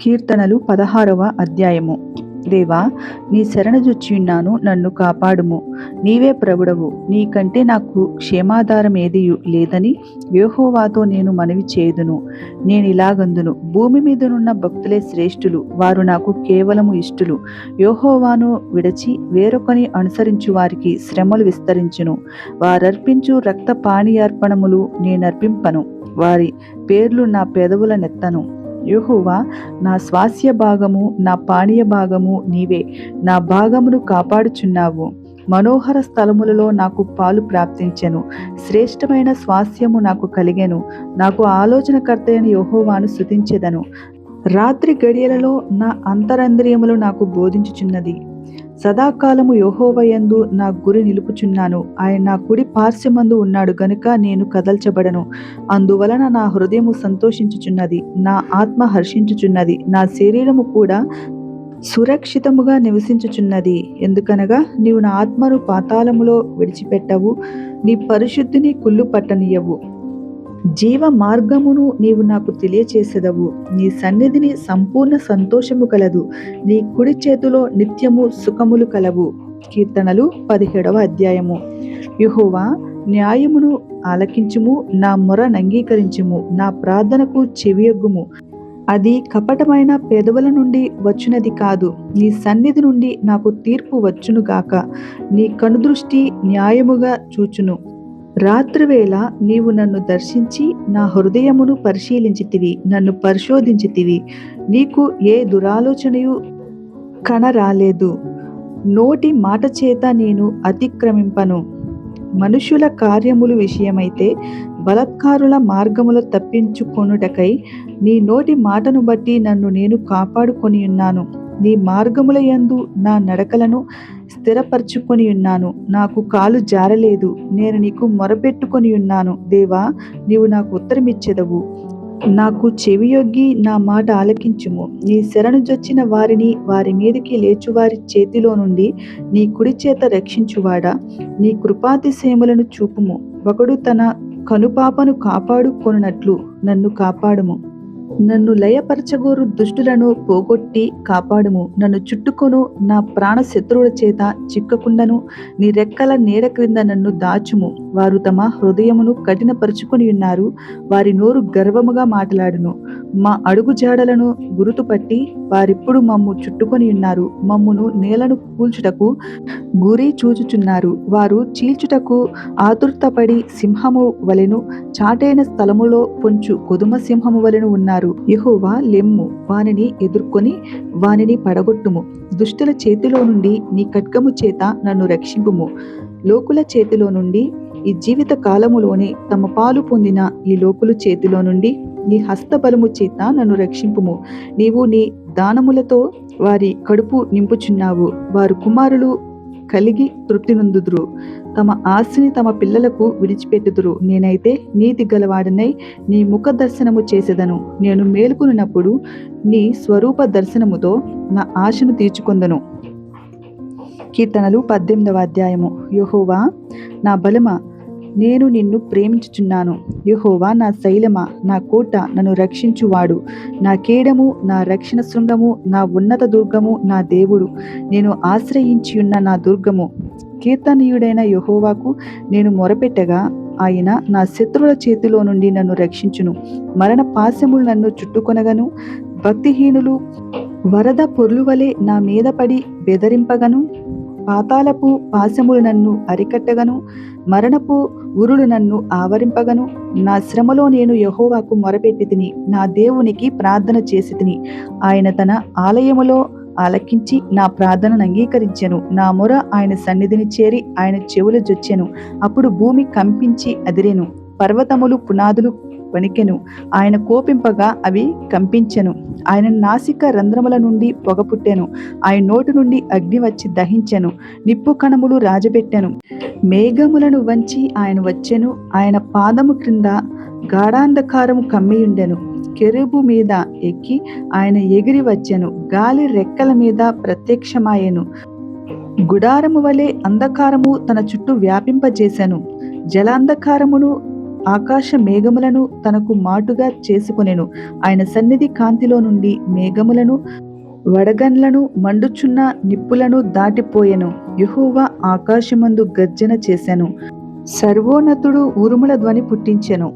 కీర్తనలు పదహారవ అధ్యాయము. దేవా నీ శరణజొచ్చియున్నాను నన్ను కాపాడుము. నీవే ప్రభుడవు. నీకంటే నాకు క్షేమాధారం ఏదియు లేదని యోహోవాతో నేను మనవి చేయుదును. నేను ఇలాగందును. భూమి మీదనున్న భక్తులే శ్రేష్ఠులు. వారు నాకు కేవలము ఇష్టులు. యోహోవాను విడచి వేరొకని అనుసరించు వారికి శ్రమలు విస్తరించును. వారర్పించు రక్త పానీయార్పణములు నేనర్పింపను. వారి పేర్లు నా పెదవుల నెత్తను. యెహోవా నా స్వాస్య భాగము నా పానీయ భాగము నీవే. నా భాగమును కాపాడుచున్నావు. మనోహర స్థలములలో నాకు పాలు ప్రాప్తించెను. శ్రేష్టమైన స్వాస్యము నాకు కలిగెను. నాకు ఆలోచనకర్త అయిన యెహోవాను స్తుతించెదను. రాత్రి గడియలలో నా అంతరంద్రియములు నాకు బోధించుచున్నది. సదాకాలము యోహోవయందు నా గురి నిలుపుచున్నాను. ఆయన నా కుడి పార్శ్వమందు ఉన్నాడు గనుక నేను కదల్చబడను. అందువలన నా హృదయము సంతోషించుచున్నది నా ఆత్మ హర్షించుచున్నది నా శరీరము కూడా సురక్షితముగా నివసించుచున్నది. ఎందుకనగా నీవు నా ఆత్మను పాతాళములో విడిచిపెట్టవు నీ పరిశుద్ధిని కుళ్ళు పట్టనీయవు జీవ మార్గమును నీవు నాకు తెలియచేసెదవు. నీ సన్నిధిని సంపూర్ణ సంతోషము కలదు. నీ కుడి చేతిలో నిత్యము సుఖములు కలవు. కీర్తనలు పదిహేడవ అధ్యాయము. యుహోవా న్యాయమును ఆలకించుము నా మొర అంగీకరించుము నా ప్రార్థనకు చెవియొగ్గుము. అది కపటమైన పెదవుల నుండి వచ్చినది కాదు. నీ సన్నిధి నుండి నాకు తీర్పు వచ్చును గాక. నీ కనుదృష్టి న్యాయముగా చూచును. రాత్రివేళ నీవు నన్ను దర్శించి నా హృదయమును పరిశీలించితివి నన్ను పరిశోధించితివి. నీకు ఏ దురాలోచనయు కనరాలేదు. నోటి మాట చేత నేను అతిక్రమింపను. మనుషుల కార్యములు విషయమైతే బలత్కారుల మార్గములు తప్పించుకొనుటకై నీ నోటి మాటను బట్టి నన్ను నేను కాపాడుకొని ఉన్నాను నీ మార్గముల యందు నా నడకలను స్థిరపరచుకొని ఉన్నాను. నాకు కాలు జారలేదు. నేను నీకు మొరపెట్టుకొని ఉన్నాను. దేవా నీవు నాకు ఉత్తరమిచ్చెదవు. నాకు చెవియొగ్గి నా మాట ఆలకించుము. నీ శరణు జొచ్చిన వారిని వారి మీదకి లేచువారి చేతిలో నుండి నీ కుడి చేత రక్షించువాడా? నీ కృపాతిశయములను చూపుము. ఒకడు తన కనుపాపను కాపాడుకొనున్నట్లు నన్ను కాపాడుము. నన్ను లయపరచగోరు దుష్టులను పోగొట్టి కాపాడుము. నన్ను చుట్టుకొను నా ప్రాణ శత్రువుల చేత చిక్కకుండను నీ రెక్కల నేర క్రింద నన్ను దాచుము. వారు తమ హృదయమును కఠినపరుచుకొని ఉన్నారు వారి నోరు గర్వముగా మాట్లాడును. మా అడుగు జాడలను గురుతుపట్టి వారిప్పుడు మమ్ము చుట్టుకొని ఉన్నారు. మమ్మును నేలను కూల్చుటకు గురి చూచుచున్నారు. వారు చీల్చుటకు ఆతుర్తపడి సింహము వలెను చాటైన స్థలములో పొంచు కొదుమ సింహము వలెను ఉన్నారు. యెహోవా లెమ్ము. వానిని ఎదుర్కొని వానిని పడగొట్టుము. దుష్టుల చేతిలో నుండి నీ ఖడ్గము చేత నన్ను రక్షింపుము. లోకుల చేతిలో నుండి ఈ జీవిత కాలములోనే తమ పాలు పొందిన ఈ లోకుల చేతిలో నుండి నీ హస్తబలము చేత నన్ను రక్షింపుము. నీవు నీ దానములతో వారి కడుపు నింపుచున్నావు. వారు కుమారులు కలిగి తృప్తి నొందుదురు తమ ఆస్తిని తమ పిల్లలకు విడిచిపెట్టుదురు. నేనైతే నీతి గలవాడనై నీ ముఖ దర్శనము చేసేదను. నేను మేలుకున్నప్పుడు నీ స్వరూప దర్శనముతో నా ఆశను తీర్చుకొందను. కీర్తనలు పద్దెనిమిదవ అధ్యాయము. యహోవా నా బలమ? నేను నిన్ను ప్రేమించుచున్నాను. యహోవా నా శైలమ? నా కోట నన్ను రక్షించువాడు. నా కేడము నా రక్షణ శృంగము నా ఉన్నత దుర్గము నా దేవుడు. నేను ఆశ్రయించి ఉన్న నా దుర్గము. కీర్తనీయుడైన యహోవాకు నేను మొరపెట్టగా ఆయన నా శత్రువుల చేతిలో నుండి నన్ను రక్షించును. మరణ పాశములు నన్ను చుట్టుకొనగను. భక్తిహీనులు వరద పొర్లు వలె నా మీద పడి బెదరింపగను. పాతాలపు పాశములు నన్ను అరికట్టగను. మరణపు ఉరులు నన్ను ఆవరింపగను. నా శ్రమలో నేను యహోవాకు మొరపెట్టి తిని నా దేవునికి ప్రార్థన చేసి తిని ఆయన తన ఆలయములో ఆలకించి నా ప్రార్థనను అంగీకరించెను. నా మొర ఆయన సన్నిధిని చేరి ఆయన చెవులు జొచ్చెను. అప్పుడు భూమి కంపించి అదిరెను. పర్వతములు పునాదులు వణికెను. ఆయన కోపింపగా అవి కంపించెను. ఆయన నాసిక రంధ్రముల నుండి పొగ పుట్టెను. ఆయన నోటి నుండి అగ్ని వచ్చి దహించెను. నిప్పు కణములు రాజబెట్టెను. మేఘములను వంచి ఆయన వచ్చెను. ఆయన పాదము క్రింద గాఢాంధకారము కమ్మియుండెను. కెరుబు మీద ఎక్కి ఆయన ఎగిరి వచ్చెను. గాలి రెక్కల మీద ప్రత్యక్షమాయెను. గుడారము వలె అంధకారము తన చుట్టూ వ్యాపింపజేశాను జలాంధకారమును ఆకాశ మేఘములను తనకు మాటుగా చేసుకొనెను. ఆయన సన్నిధి కాంతిలో నుండి మేఘములను వడగన్లను మండుచున్న నిప్పులను దాటిపోయెను. యెహోవా ఆకాశమందు గర్జన చేశాను సర్వోన్నతుడు ఉరుముల ధ్వని పుట్టించెను.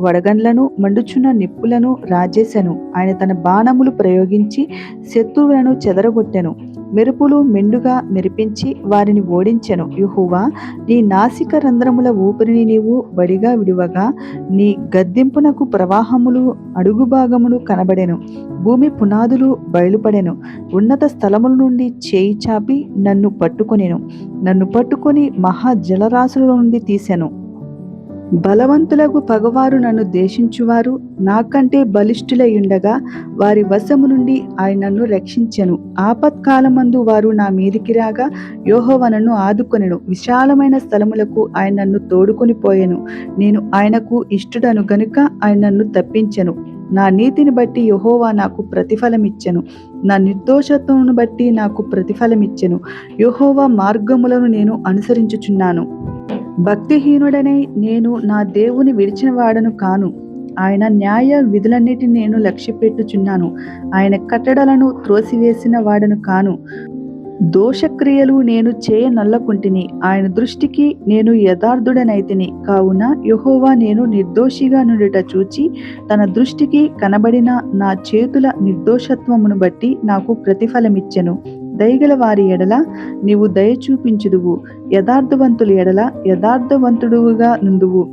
వడగండ్లను మండుచున్న నిప్పులను రాజేశాను. ఆయన తన బాణములు ప్రయోగించి శత్రువులను చెదరగొట్టెను. మెరుపులు మెండుగా మెరిపించి వారిని ఓడించెను. యుహువా నీ నాసిక రంధ్రముల ఊపిరిని నీవు బడిగా విడువగా నీ గద్దింపునకు ప్రవాహములు అడుగు భాగములు కనబడెను. భూమి పునాదులు బయలుపడెను. ఉన్నత స్థలముల నుండి చేయి చాపి నన్ను పట్టుకొనెను. నన్ను పట్టుకొని మహా జలరాశుల నుండి తీసెను. బలవంతులకు పగవారు నన్ను దేశించువారు నాకంటే బలిష్ఠులై ఉండగా వారి వశము నుండి ఆయన నన్ను రక్షించెను. ఆపత్కాలమందు వారు నా మీదికి రాగా యోహోవ నన్ను ఆదుకొనెను. విశాలమైన స్థలములకు ఆయన నన్ను తోడుకొని పోయెను. నేను ఆయనకు ఇష్టుడను గనుక ఆయన నన్ను తప్పించెను. నా నీతిని బట్టి యహోవా నాకు ప్రతిఫలమిచ్చెను. నా నిర్దోషత్వమును బట్టి నాకు ప్రతిఫలమిచ్చెను. యహోవా మార్గములను నేను అనుసరించుచున్నాను. భక్తిహీనుడనై నేను నా దేవుని విడిచిన వాడను కాను. ఆయన న్యాయ విధులన్నిటిని నేను లక్ష్యపెట్టుచున్నాను. ఆయన కట్టడలను త్రోసివేసిన వాడను కాను. దోషక్రియలు నేను చేయ నల్లకుంటిని ఆయన దృష్టికి నేను యథార్థుడనైతిని. కావున యహోవా నేను నిర్దోషిగా నుండుట చూచి తన దృష్టికి కనబడిన నా చేతుల నిర్దోషత్వమును బట్టి నాకు ప్రతిఫలమిచ్చెను. దయగల వారి ఎడల నీవు దయ చూపించుదువు. యథార్థవంతుల ఎడల యథార్థవంతుడుగా నుందువు.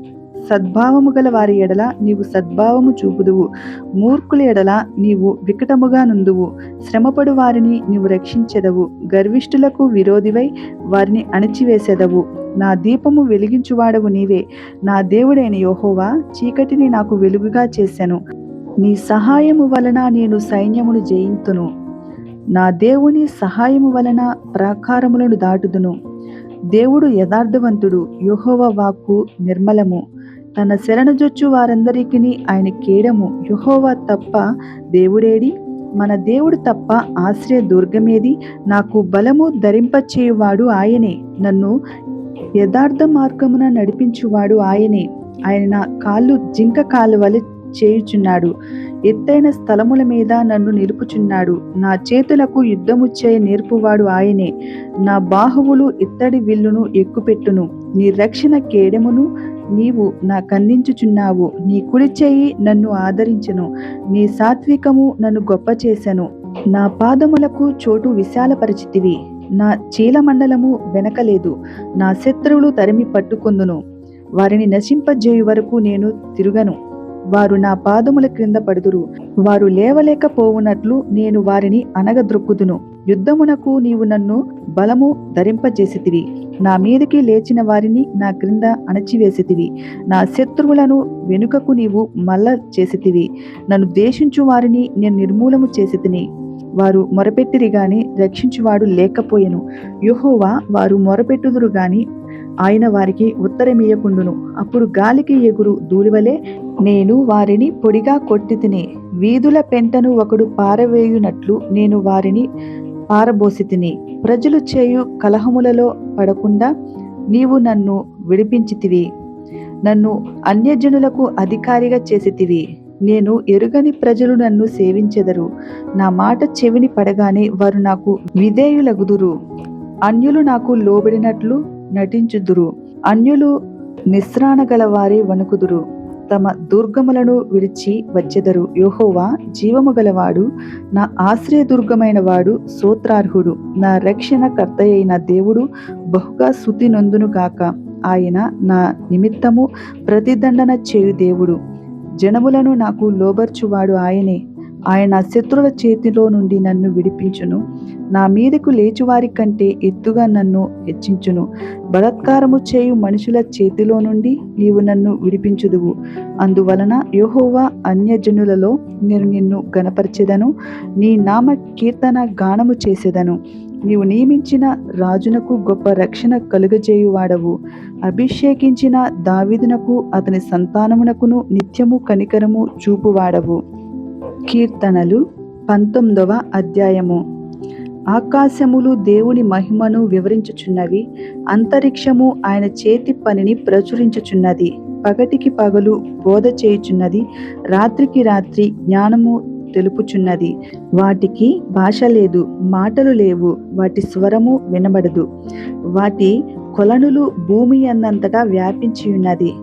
సద్భావము గల వారి ఎడల నీవు సద్భావము చూపుదువు. మూర్ఖుల ఎడల నీవు వికటముగా నుందువు. శ్రమపడు వారిని నీవు రక్షించెదవు. గర్విష్ఠులకు విరోధివై వారిని అణిచివేసెదవు. నా దీపము వెలిగించువాడవు నీవే. నా దేవుడైన యోహోవా చీకటిని నాకు వెలుగుగా చేశాను నీ సహాయము వలన నేను సైన్యమును జయింతును. నా దేవుని సహాయము వలన ప్రాకారములను దాటుదును. దేవుడు యథార్థవంతుడు యుహోవ వాక్కు నిర్మలము. తన శరణుజొచ్చు వారందరికీ ఆయన కేడము. యుహోవ తప్ప దేవుడేడి? మన దేవుడు తప్ప ఆశ్రయ దుర్గమేది? నాకు బలము ధరింపచేయువాడు ఆయనే. నన్ను యథార్థ మార్గమున నడిపించువాడు ఆయనే. ఆయన నా కాళ్ళు జింక కాలు వలె చేయుచున్నాడు. ఎత్తైన స్థలముల మీద నన్ను నిలుపుచున్నాడు. నా చేతులకు యుద్ధము చేయ నేర్పువాడు ఆయనే. నా బాహువులు ఇత్తడి విల్లును ఎక్కుపెట్టును. నీ రక్షణ కేడెమును నీవు నా కందించుచున్నావు నీ కుడి చేయి నన్ను ఆదరించను. నీ సాత్వికము నన్ను గొప్ప చేసెను నా పాదములకు చోటు విశాలపరిచితివి. నా చీలమండలము వెనకలేదు. నా శత్రువులు తరిమి పట్టుకొందును. వారిని నశింపజేయు వరకు నేను తిరుగను. వారు నా పాదముల క్రింద పడుదురు. వారు లేవలేకపోవునట్లు నేను వారిని అనగద్రొక్కుదును. యుద్ధమునకు నీవు నన్ను బలము ధరింపజేసితివి. నా మీదకి లేచిన వారిని నా క్రింద అణచివేసితివి. నా శత్రువులను వెనుకకు నీవు మల్ల చేసితివి. నన్ను దేశించు వారిని నేను నిర్మూలము చేసితిని. వారు మొరపెట్టిరి గాని రక్షించువాడు లేకపోయెను. యుహోవా వారు మొరపెట్టుదురు గాని ఆయన వారికి ఉత్తరమీయకుండును. అప్పుడు గాలికి ఎగురు దూలివలే నేను వారిని పొడిగా కొట్టి తిని వీధుల పెంటను ఒకడు పారవేయునట్లు నేను వారిని పారబోసి తిని ప్రజలు చేయు కలహములలో పడకుండా నీవు నన్ను విడిపించితివి నన్ను అన్యజనులకు అధికారిగా చేసితివి నేను ఎరుగని ప్రజలు నన్ను సేవించెదరు. నా మాట చెవిని పడగానే వారు నాకు విధేయులగుదురు. అన్యులు నాకు లోబడినట్లు నటించుదురు. అన్యులు నిస్రాణ గలవారే వణుకుదురు. తమ దుర్గములను విడిచి వచ్చెదరు. యోహోవా జీవము గలవాడు నా ఆశ్రయదుర్గమైన వాడు సూత్రార్హుడు నా రక్షణ కర్తయైన దేవుడు బహుగా శుతి నొందునుగాక ఆయన నా నిమిత్తము ప్రతిదండన చేయు దేవుడు. జనములను నాకు లోబర్చువాడు ఆయనే. ఆయన శత్రుల చేతిలో నుండి నన్ను విడిపించును. నా మీదకు లేచివారి కంటే ఎత్తుగా నన్ను హెచ్చించును. బలత్కారము చేయు మనుషుల చేతిలో నుండి నీవు నన్ను విడిపించుదువు. అందువలన యోహోవా అన్యజనులలో నేను నిన్ను గణపరిచెదను నీ నామ కీర్తన గానము చేసేదను. నీవు నియమించిన రాజునకు గొప్ప రక్షణ కలుగజేయువాడవు. అభిషేకించిన దావిదునకు అతని సంతానమునకును నిత్యము కనికరము చూపువాడవు. కీర్తనలు పంతొమ్మిదవ అధ్యాయము. ఆకాశములు దేవుని మహిమను వివరించుచున్నవి అంతరిక్షము ఆయన చేతి పనిని ప్రచురించుచున్నది పగటికి పగలు బోధ చేయుచున్నది రాత్రికి రాత్రి జ్ఞానము తెలుపుచున్నది. వాటికి భాష లేదు మాటలు లేవు వాటి స్వరము వినబడదు. వాటి కొలనులు భూమి అన్నంతటా వ్యాపించి ఉన్నది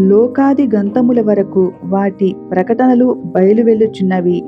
లోకాది గంతముల వరకు వాటి ప్రకటనలు బయలువెళ్ళుచున్నవి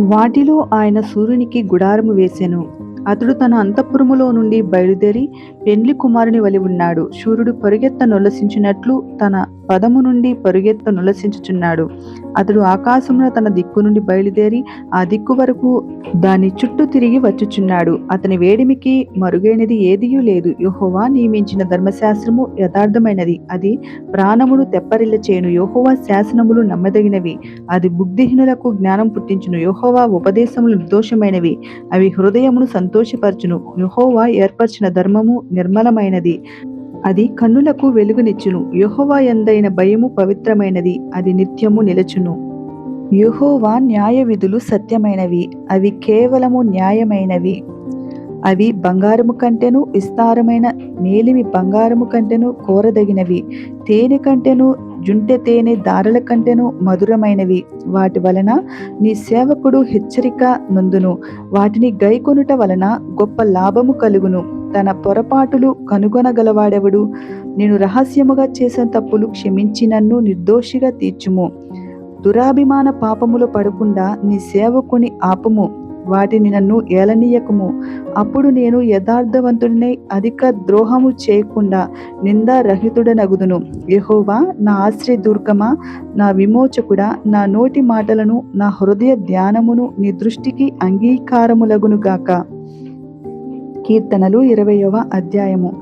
వాటిలో ఆయన సూర్యునికి గుడారము వేసెను. అతడు తన అంతఃపురములో నుండి బయలుదేరి పెండ్లి కుమారుని వలి ఉన్నాడు. సూర్యుడు పరుగెత్త నొలసించినట్లు తన పదము నుండి పరుగెత్తు నులసించుచున్నాడు. అతడు ఆకాశమున తన దిక్కు నుండి బయలుదేరి ఆ దిక్కు వరకు దాని చుట్టూ తిరిగి వచ్చుచున్నాడు. అతని వేడిమికి మరుగైనది ఏదియూ లేదు. యోహోవా నియమించిన ధర్మశాస్త్రము యథార్థమైనది. అది ప్రాణమును తెప్పరిల్ల చేయను యోహోవా శాసనములు నమ్మదగినవి. అది బుద్ధిహీనులకు జ్ఞానం పుట్టించును. యోహోవా ఉపదేశములు నిర్దోషమైనవి అవి హృదయమును సంతోషపరచును. యుహోవా ఏర్పరిచిన ధర్మము నిర్మలమైనది. అది కన్నులకు వెలుగునిచ్చును. యుహోవా ఎందైన భయము పవిత్రమైనది అది నిత్యము నిలచును. యుహోవా న్యాయ విధులు సత్యమైనవి అవి కేవలము న్యాయమైనవి. అవి బంగారము కంటెను విస్తారమైన మేలిమి బంగారము కంటెను కోరదగినవి. తేనె కంటెను జుంటె తేనె దారల కంటెను మధురమైనవి. వాటి వలన నీ సేవకుడు హెచ్చరిక నొందును. వాటిని గైకొనుట వలన గొప్ప లాభము కలుగును. తన పొరపాటులు కనుగొనగలవాడెవడు? నేను రహస్యముగా చేసిన తప్పులు క్షమించి నన్ను నిర్దోషిగా తీర్చుము. దురాభిమాన పాపములు పడకుండా నీ సేవకుని ఆపము. వాటిని నన్ను ఏలనీయకము. అప్పుడు నేను యథార్థవంతుడినై అధిక ద్రోహము చేయకుండా నిందారహితుడనగుదును. యెహోవా నా ఆశ్రయ దుర్గమా నా విమోచకుడా నా నోటి మాటలను నా హృదయ ధ్యానమును నీ దృష్టికి అంగీకారములగునుగాక. కీర్తనలు ఇరవయవ అధ్యాయము.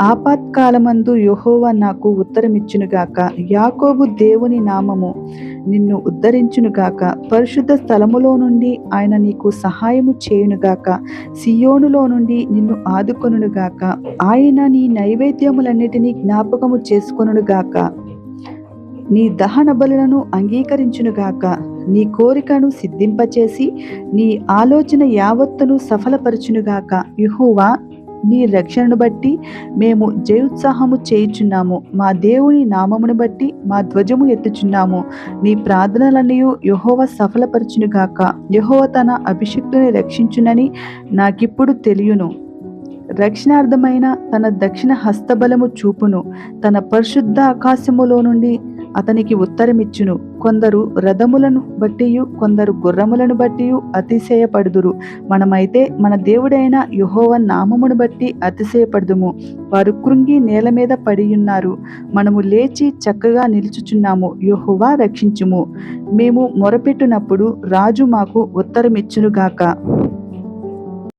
ఆపత్కాలమందు యెహోవా నాకు ఉత్తరమిచ్చునుగాక. యాకోబు దేవుని నామము నిన్ను ఉద్ధరించునుగాక. పరిశుద్ధ స్థలములో నుండి ఆయన నీకు సహాయము చేయునుగాక. సియోనులో నుండి నిన్ను ఆదుకొనుగాక ఆయన నీ నైవేద్యములన్నిటినీ జ్ఞాపకము చేసుకొనుగాక నీ దహన బలులను అంగీకరించునుగాక. నీ కోరికను సిద్ధింపచేసి నీ ఆలోచన యావత్తును సఫలపరచునుగాక. యుహువా నీ రక్షణను బట్టి మేము జయోత్సాహము చేయుచున్నాము. మా దేవుని నామమును బట్టి మా ధ్వజము ఎత్తుచున్నాము. నీ ప్రార్థనలన్నీ యహోవ సఫలపరచునుగాక. యహోవ తన అభిషక్తుని రక్షించునని నాకిప్పుడు తెలియను. రక్షణార్థమైన తన దక్షిణ హస్తబలము చూపును. తన పరిశుద్ధ ఆకాశములో నుండి అతనికి ఉత్తరమిచ్చును. కొందరు రథములను బట్టియు కొందరు గుర్రములను బట్టియు అతిశయపడుదురు. మనమైతే మన దేవుడైన యుహోవ నామమును బట్టి అతిశయపడుదుము. వారు కృంగి నేల మీద పడియున్నారు. మనము లేచి చక్కగా నిలుచుచున్నాము. యుహోవా రక్షించుము. మేము మొరపెట్టునప్పుడు రాజు మాకు ఉత్తరమిచ్చునుగాక.